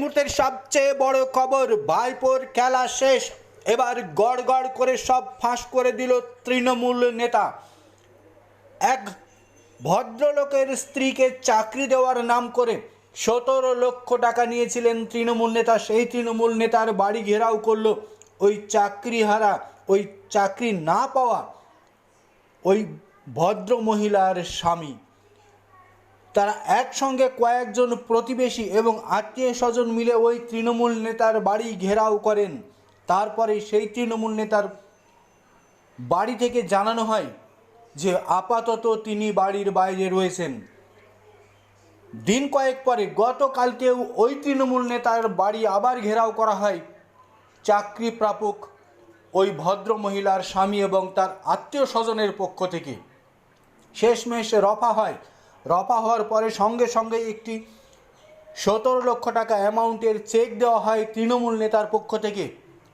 মুহূর্তের সবচেয়ে বড় খবর, ভাইপোর খেলা শেষ। এবার গড় গড় করে সব ফাঁস করে দিল তৃণমূল নেতা। এক ভদ্রলোকের স্ত্রীকে চাকরি দেওয়ার নাম করে সতেরো লক্ষ টাকা নিয়েছিলেন তৃণমূল নেতা। সেই তৃণমূল নেতার বাড়ি ঘেরাও করল ওই চাকরিহারা। ওই চাকরি না পাওয়া ওই ভদ্র মহিলার স্বামী। তারা একসঙ্গে কয়েকজন প্রতিবেশী এবং আত্মীয় স্বজন মিলে ওই তৃণমূল নেতার বাড়ি ঘেরাও করেন। তারপরে সেই তৃণমূল নেতার বাড়ি থেকে জানানো হয় যে আপাতত তিনি বাড়ির বাইরে রয়েছেন। দিন কয়েক পরে গতকালকেও ওই তৃণমূল নেতার বাড়ি আবার ঘেরাও করা হয়। চাকরি প্রাপক, ওই ভদ্র মহিলার স্বামী এবং তার আত্মীয় স্বজনের পক্ষ থেকে। শেষমেশ রফা হয় রফা হওয়ার পরে সঙ্গে সঙ্গে একটি সতেরো লক্ষ টাকা অ্যামাউন্টের চেক দেওয়া হয় তৃণমূল নেতার পক্ষ থেকে।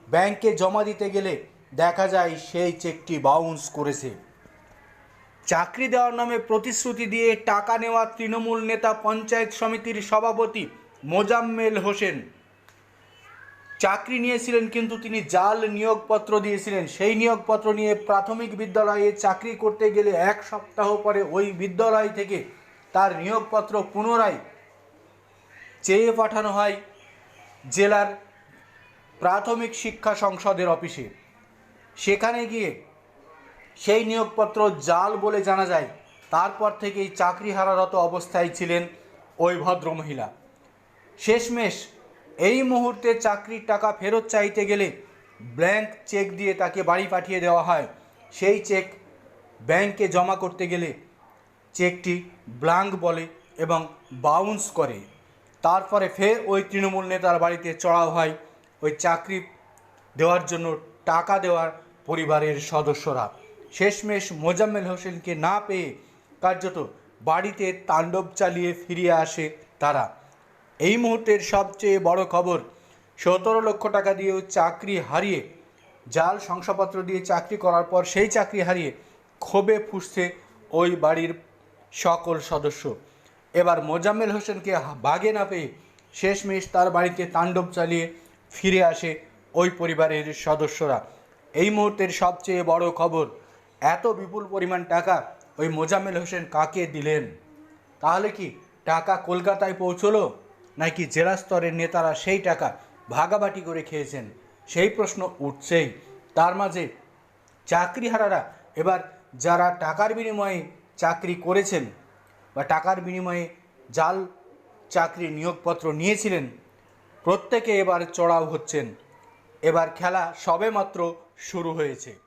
ব্যাংকে জমা দিতে গেলে দেখা যায় সেই চেকটি বাউন্স করেছে। চাকরি দেওয়ার নামে প্রতিশ্রুতি দিয়ে টাকা নেওয়া তৃণমূল নেতা পঞ্চায়েত সমিতির সভাপতি মোজাম্মেল হোসেন। চাকরি নিয়েছিলেন কিন্তু তিনি জাল নিয়োগপত্র দিয়েছিলেন। সেই নিয়োগপত্র নিয়ে প্রাথমিক বিদ্যালয়ে চাকরি করতে গেলে এক সপ্তাহ পরে ওই বিদ্যালয় থেকে তার নিয়োগপত্র পুনরায় চেয়ে পাঠানো হয় জেলার প্রাথমিক শিক্ষা সংসদের অফিসে। সেখানে গিয়ে সেই নিয়োগপত্র জাল বলে জানা যায়। তারপর থেকেই চাকরি হারারত অবস্থায় ছিলেন ওই ভদ্রমহিলা। শেষমেশ এই মুহূর্তে চাকরির টাকা ফেরত চাইতে গেলে ব্ল্যাঙ্ক চেক দিয়ে তাকে বাড়ি পাঠিয়ে দেওয়া হয়। সেই চেক ব্যাংকে জমা করতে গেলে চেকটি ব্লাঙ্ক বলে এবং বাউন্স করে। তারপরে ফের ওই তৃণমূল নেতার বাড়িতে চড়াও হয়। ওই চাকরি দেওয়ার জন্য টাকা দেওয়ার পরিবারের সদস্যরা। শেষমেশ মোজাম্মেল হোসেনকে না পেয়ে কার্যত বাড়িতে তাণ্ডব চালিয়ে ফিরিয়ে আসে তারা। এই মুহূর্তের সবচেয়ে বড় খবর, সতেরো লক্ষ টাকা দিয়েও চাকরি হারিয়ে, জাল শংসাপত্র দিয়ে চাকরি করার পর সেই চাকরি হারিয়ে ক্ষোভে ফুসছে ওই বাড়ির সকল সদস্য। এবার মোজাম্মেল হোসেনকে বাগে না পেয়ে শেষমেশ তার বাড়িতে তাণ্ডব চালিয়ে ফিরে আসে ওই পরিবারের সদস্যরা। এই মুহূর্তের সবচেয়ে বড় খবর, এত বিপুল পরিমাণ টাকা ওই মোজাম্মেল হোসেন কাকে দিলেন? তাহলে কি টাকা কলকাতায় পৌঁছলো? নাকি জেলা স্তরের নেতারা সেই টাকা ভাগাবাটি করে খেয়েছেন? সেই প্রশ্ন উঠছেই। তার মাঝে চাকরিহারারা এবার যারা টাকার বিনিময়ে চাকরি করেছেন বা টাকার বিনিময়ে জাল চাকরি নিয়োগপত্র নিয়েছিলেন, প্রত্যেকে এবার চড়াও হচ্ছেন। এবার খেলা সবেমাত্র শুরু হয়েছে।